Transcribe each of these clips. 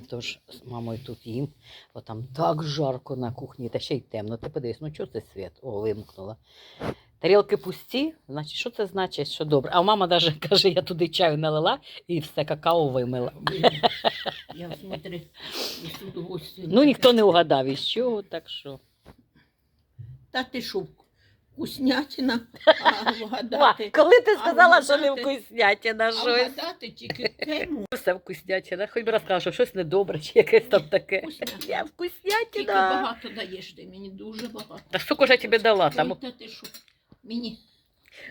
Тож з мамою тут їм, бо там так жарко на кухні, та ще й темно. Ти подивись, ну чого це світ? О, вимкнула. Тарілки пусті, значить, що це значить, що добре. А мама навіть каже, я туди чаю налила і все какао вимила. Я смотрю, і тут гості. Ну, ніхто не угадав із чого, так що. Та ти що, вкуснятина, а вгадати. коли ти а сказала, що не вкуснятина А щось. вгадати тільки кему. Все вкуснятина. Хоч би разкажала, що щось недобре, чи якесь там таке. Вкуснятина. Я Тільки багато даєш ти мені, дуже багато. Та скільки ж я тобі дала? Там та ти що, мені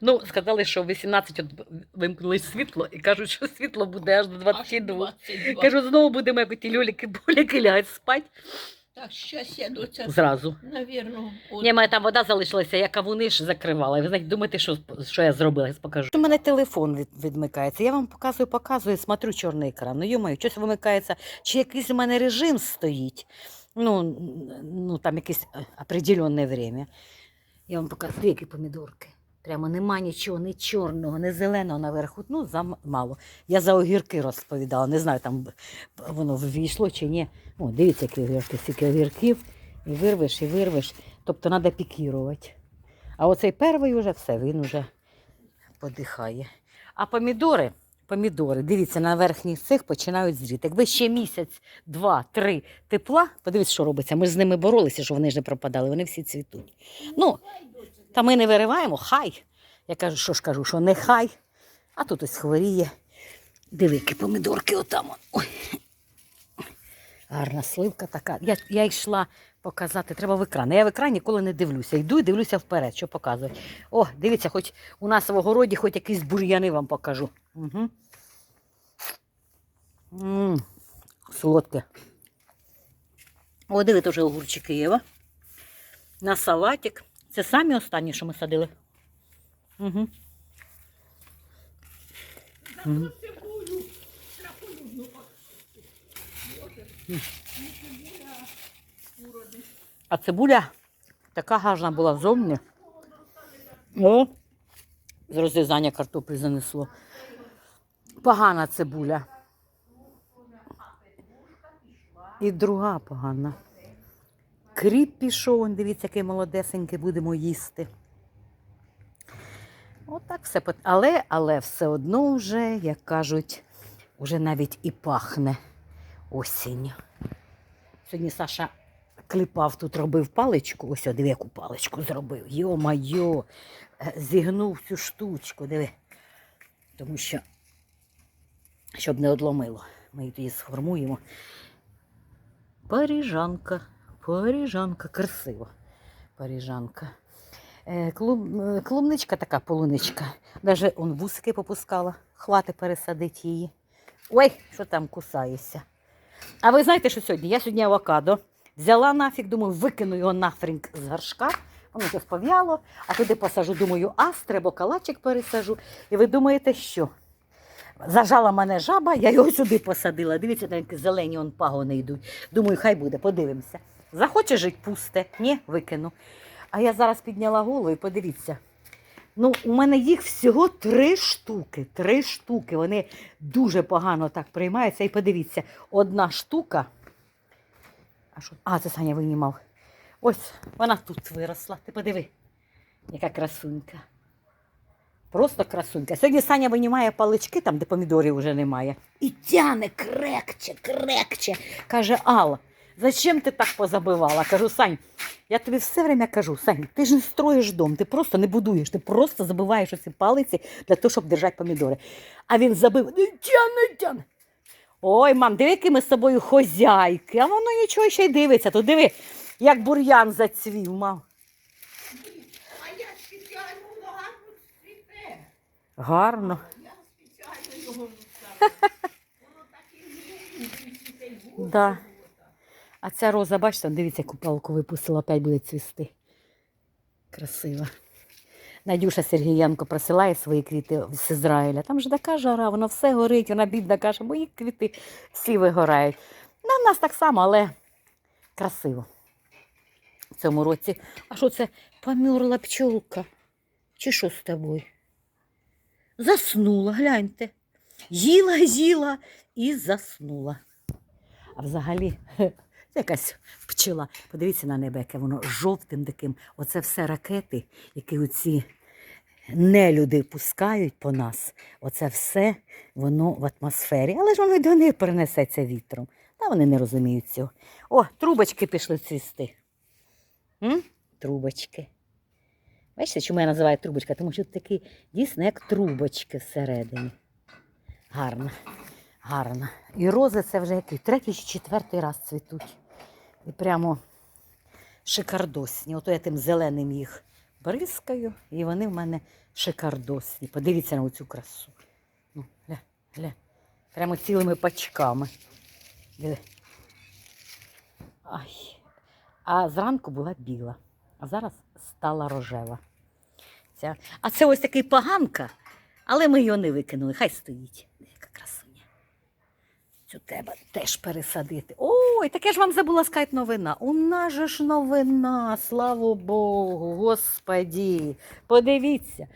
Ну, сказали, що в 18 вимкнули світло і кажуть, що світло буде аж до аж 22. 22. Кажу, знову будемо як ті льоліки боліки лягати спати Так, щас я до цього, зразу. навірно, от. Ні, мене там вода залишилася, я кавуни ж закривала. Ви знаєте, думаєте, що, що я зробила? Я покажу. У мене телефон від, відмикається. Я вам показую, показую, смотрю чорний екран. Ну, йомаю, щось вимикається. Чи якийсь у мене режим стоїть? Ну, ну там якесь е, определенне время. Я вам показую, які помідорки. Прямо нема нічого, ні чорного, ні зеленого наверху. Ну, замало. Я за огірки розповідала. Не знаю, там воно ввійшло чи ні. О, дивіться, які огірки, скільки огірків. І вирвеш, і вирвеш. Тобто треба пікірувати. А оцей перший вже все, він вже подихає. А помідори, помідори, дивіться, на верхніх цих починають зріти. Якби ще місяць, два, три тепла, подивіться, що робиться. Ми ж з ними боролися, щоб вони ж не пропадали, вони всі цвітуть. Ну, та ми не вириваємо, хай. Я кажу, що ж кажу, що не хай. А тут ось хворіє. Диви, які помідорки отам. Ой. Гарна сливка така. Я, я йшла показати, треба в екран. Я в екран ніколи не дивлюся. Йду і дивлюся вперед, що показує. О, дивіться, хоч у нас в огороді хоч якісь бур'яни вам покажу. Угу. м солодке. О, диви, теж огурчики є. На салатик. Це самі останні, що ми садили. Угу. А цибуля така гарна була зовні. О, з розрізання картоплі занесло. Погана цибуля. І друга погана. Кріп пішов, дивіться, який молодесенький, будемо їсти. Отак все. Але, але все одно вже, як кажуть, вже навіть і пахне осінню. Сьогодні Саша кліпав тут, робив паличку. Ось, диви, яку паличку зробив. Йо-майо, е, зігнув цю штучку, диви. Тому що, щоб не одломило, ми її сформуємо. Паріжанка, паріжанка, красиво. Паріжанка. Е, клуб, е, клубничка така полуничка. Даже он вусики попускала. Хвати пересадить її. Ой, що там кусаєшся. А ви знаєте, що сьогодні? Я сьогодні авокадо взяла нафіг, думаю, викину його нафрінг з горшка. Воно щось пов'яло, а туди посажу, думаю, астри або калачик пересажу. І ви думаєте, що? Зажала мене жаба, я його сюди посадила. Дивіться, там зелені он пагони йдуть. Думаю, хай буде, подивимося. Захоче жить пусте, ні, викину. А я зараз підняла голову і подивіться. Ну, у мене їх всього три штуки. Три штуки. Вони дуже погано так приймаються. І подивіться, одна штука. А, що? а це Саня винімав. Ось вона тут виросла. Ти подиви, яка красунька. Просто красунька. Сьогодні Саня винімає палички, там, де помідорів вже немає. І тяне крекче, крекче. Каже, Алла, зачем ти так позабивала? Кажу, Сань, я тобі все время кажу, Сань, ти ж не строїш дом, ти просто не будуєш, ти просто забиваєш оці палиці для того, щоб держати помідори. А він забив, не тяне, тяне. Ой, мам, диви, які ми з собою хозяйки, а воно нічого ще й дивиться. То диви, як бур'ян зацвів, мам. А я спеціально багато цвіте. Гарно. Я спеціально його. Воно так і. Да. А ця роза, бачите, дивіться, яку палку випустила, опять буде цвісти. Красива. Надюша Сергієнко присилає свої квіти з Ізраїля. Там ж така жара, воно все горить, вона бідна каже, мої квіти всі вигорають. Ну, у нас так само, але красиво. В цьому році. А що це померла пчолка? Чи що з тобою? Заснула, гляньте. Їла, їла і заснула. А взагалі, це якась пчела. Подивіться на небо, яке воно жовтим таким. Оце все ракети, які оці нелюди пускають по нас. Оце все воно в атмосфері. Але ж воно до них перенесеться вітром. Та вони не розуміють цього. О, трубочки пішли цвісти. М? Трубочки. Бачите, чому я називаю трубочка? Тому що тут такі дійсно як трубочки всередині. Гарно, гарно. І рози це вже який третій чи четвертий раз цвітуть. І прямо шикардосні. Ото я тим зеленим їх бризкаю, і вони в мене шикардосні. Подивіться на цю красу. Ну, гля, гля. Прямо цілими пачками. Диви. Ай. А зранку була біла, а зараз стала рожева. Ця. А це ось такий поганка, але ми його не викинули. Хай стоїть. Цю треба теж пересадити. Ой, таке ж вам забула сказати новина. У нас же ж новина, слава Богу, господі. Подивіться.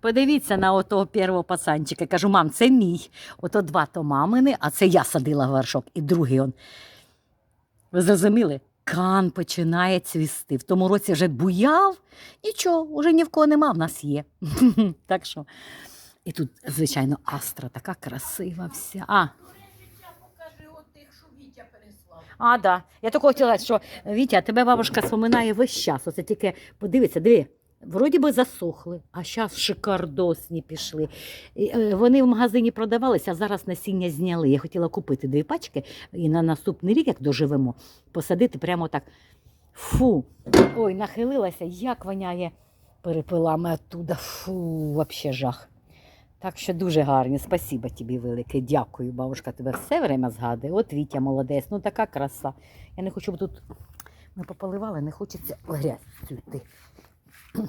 Подивіться на отого першого пацанчика. Кажу, мам, це мій. Ото два то мамини, а це я садила в горшок. І другий он. Ви зрозуміли? Кан починає цвісти. В тому році вже буяв, нічого, вже ні в кого нема, в нас є. так що. І тут, звичайно, астра така красива вся. А, Життя покажи от тих, що Вітя переслав. А, да. Я тільки хотіла, що Вітя, тебе бабушка споминає весь час. Оце тільки подивися, диви. Вроді би засохли, а зараз шикардосні пішли. Е, Вони в магазині продавалися, а зараз насіння зняли. Я хотіла купити дві пачки і на наступний рік, як доживемо, посадити прямо так. Фу. Ой, нахилилася, як воняє перепилами оттуда. Фу, взагалі жах. Так що дуже гарні. Спасибо тобі велике. Дякую, бабушка, тебе все время згадує. От Вітя молодець, ну така краса. Я не хочу, бо тут ми пополивали, не хочеться грязь.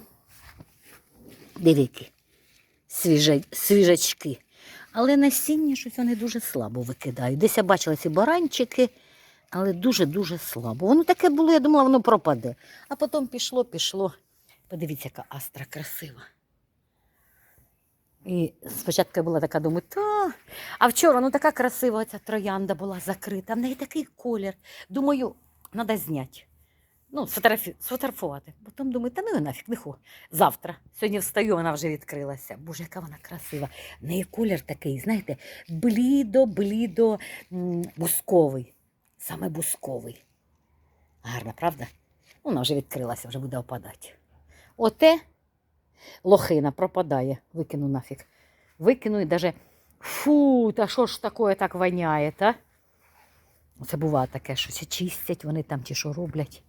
Дивіки, свіжа, свіжачки. Але насіння щось вони дуже слабо викидають. Десь я бачила ці баранчики, але дуже-дуже слабо. Воно таке було, я думала, воно пропаде. А потім пішло, пішло. Подивіться, яка астра красива. І спочатку я була така, думаю, та. А вчора ну така красива ця троянда була закрита, в неї такий колір. Думаю, треба зняти. Ну, сфотографувати. Потім думаю, та ну нафіг, не. Завтра. Сьогодні встаю, вона вже відкрилася. Боже, яка вона красива. В неї колір такий, знаєте, блідо-блідо бусковий. Саме бусковий. Гарна, правда? Вона вже відкрилася, вже буде опадати. Оте лохина пропадає. Викину нафіг. Викину і даже фу, та що ж таке так воняє, та? Це буває таке, що чи чистять вони там, чи що роблять.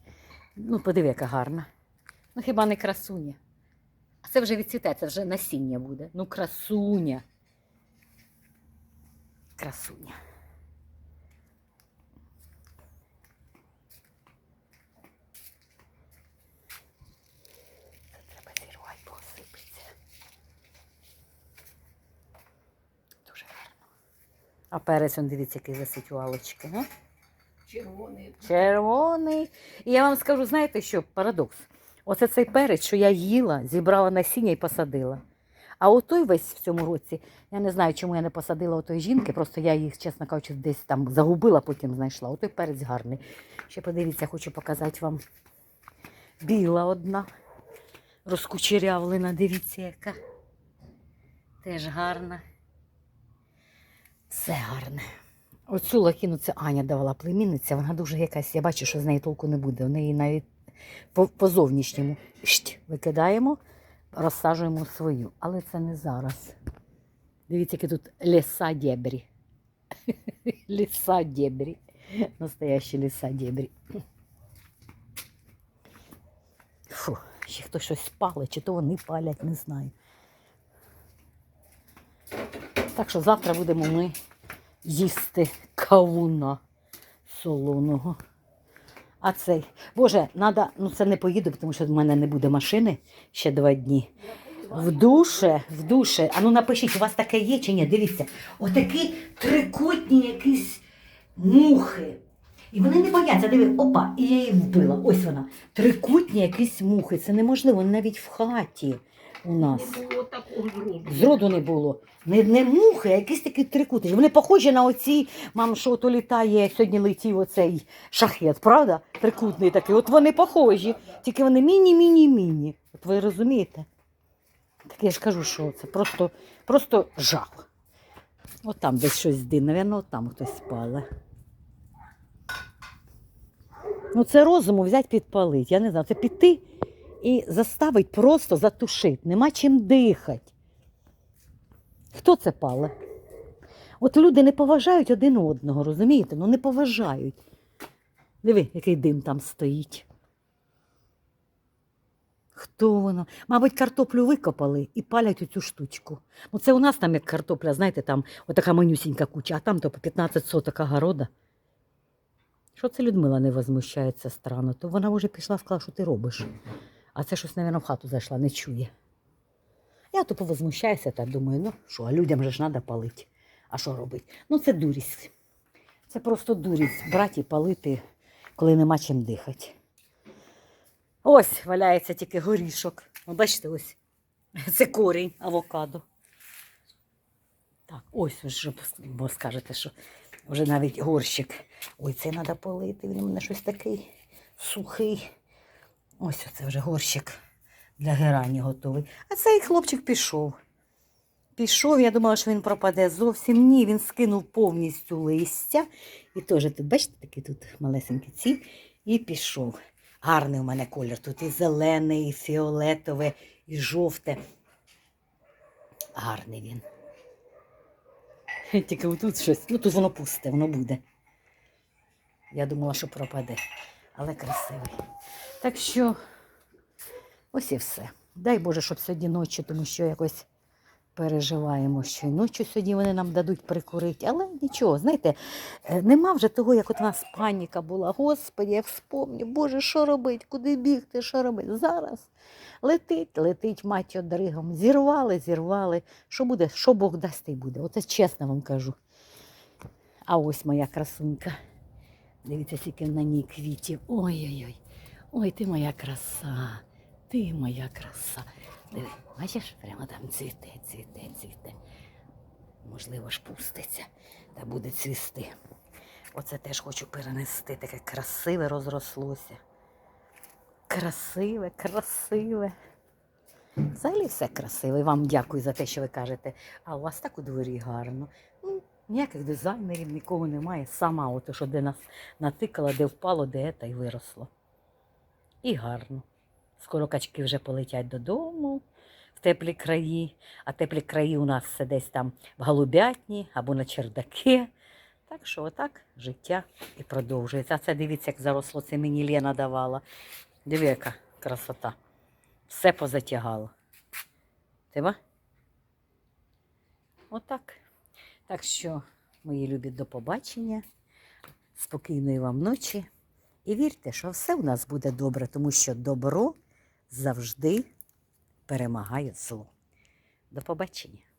Ну, подиви, яка гарна. Ну, хіба не красуня? А це вже відцвіте, це вже насіння буде. Ну, красуня. Красуня. Це треба зірвати, бо осипеться. Дуже гарно. А перець, он, дивіться, який висить у алочки. Ну? Червоний. Червоний. І я вам скажу, знаєте що, парадокс. Оце цей перець, що я їла, зібрала насіння і посадила. А отой весь в цьому році, я не знаю, чому я не посадила отої жінки, просто я їх, чесно кажучи, десь там загубила, потім знайшла. Отой перець гарний. Ще подивіться, хочу показати вам. Біла одна, розкучерявлена, дивіться, яка. Теж гарна. Все гарне. Оцю лакіну це Аня давала племінниця, вона дуже якась, я бачу, що з неї толку не буде. В неї навіть по, по зовнішньому Шть, викидаємо, розсаджуємо свою. Але це не зараз. Дивіться, які тут ліса дебрі. ліса дебрі. Настоящі ліса дебрі. Фу, ще хтось щось палить, чи то вони палять, не знаю. Так що завтра будемо ми їсти кавуна солоного. А цей, Боже, надо, ну це не поїду, тому що в мене не буде машини ще два дні. В душе, в душе. А ну напишіть, у вас таке є чи ні? Дивіться, отакі трикутні якісь мухи. І вони не бояться, диви, опа, і я її вбила. Ось вона. Трикутні якісь мухи. Це неможливо навіть в хаті. У нас. Не було такого зроду. Зроду не було. Не, не мухи, а якісь такі трикутичі. Вони похожі на оці, мам, що то літає, сьогодні летів оцей шахет, правда? Трикутний такий. От вони похожі, тільки вони міні-міні-міні. От ви розумієте? Так я ж кажу, що це просто, просто жах. От там десь щось дим, напевно, от там хтось спале. Ну, це розуму взяти підпалити. Я не знаю, це піти і заставить просто затушити. Нема чим дихати. Хто це пале? От люди не поважають один одного, розумієте? Ну не поважають. Диви, який дим там стоїть. Хто воно? Мабуть, картоплю викопали і палять оцю штучку. Ну це у нас там як картопля, знаєте, там отака манюсінька куча, а там то по 15 соток огорода. Що це Людмила не возмущається странно? То вона вже пішла сказала, що ти робиш. А це щось, мабуть, в хату зайшла, не чує. Я то повозмущаюся та думаю, ну що, а людям же ж треба палити. А що робити? Ну це дурість. Це просто дурість брати і палити, коли нема чим дихати. Ось валяється тільки горішок. О, бачите, ось. Це корінь авокадо. Так, ось ви ж бо скажете, що вже навіть горщик. Ой, це треба полити. Він у мене щось такий сухий. Ось оце вже горщик для герані готовий. А цей хлопчик пішов. Пішов, я думала, що він пропаде зовсім ні. Він скинув повністю листя. І теж тут, бачите, такі тут малесенькі ці. І пішов. Гарний у мене колір. Тут і зелений, і фіолетове, і жовте. Гарний він. Тільки отут щось, ну тут воно пусте, воно буде. Я думала, що пропаде, але красивий. Так що ось і все. Дай Боже, щоб сьогодні ночі, тому що якось переживаємо, що й ночі сьогодні вони нам дадуть прикурити. Але нічого, знаєте, е, нема вже того, як от у нас паніка була. Господи, я вспомню, Боже, що робити, куди бігти, що робити? Зараз летить, летить мать дригом. Зірвали, зірвали. Що буде, що Бог дасть, те й буде. Оце чесно вам кажу. А ось моя красунька. Дивіться, скільки на ній квітів. Ой-ой-ой. Ой, ти моя краса. Ти моя краса. Диви, бачиш, прямо там цвіте, цвіте, цвіте. Можливо ж пуститься та буде цвісти. Оце теж хочу перенести. Таке красиве розрослося. Красиве, красиве. Взагалі все красиве. Вам дякую за те, що ви кажете. А у вас так у дворі гарно. Ну, ніяких дизайнерів, нікого немає. Сама ото, що де нас натикала, де впало, де та й виросло. І гарно. Скоро качки вже полетять додому в теплі краї, а теплі краї у нас все десь там в голубятні або на чердаки. Так що отак життя і продовжується. А це дивіться, як заросло, це мені Лена давала. Диви, яка красота. Все позатягало. Тебе? Отак. Так що, мої любі, до побачення. Спокійної вам ночі. І вірте, що все у нас буде добре, тому що добро завжди перемагає зло. До побачення.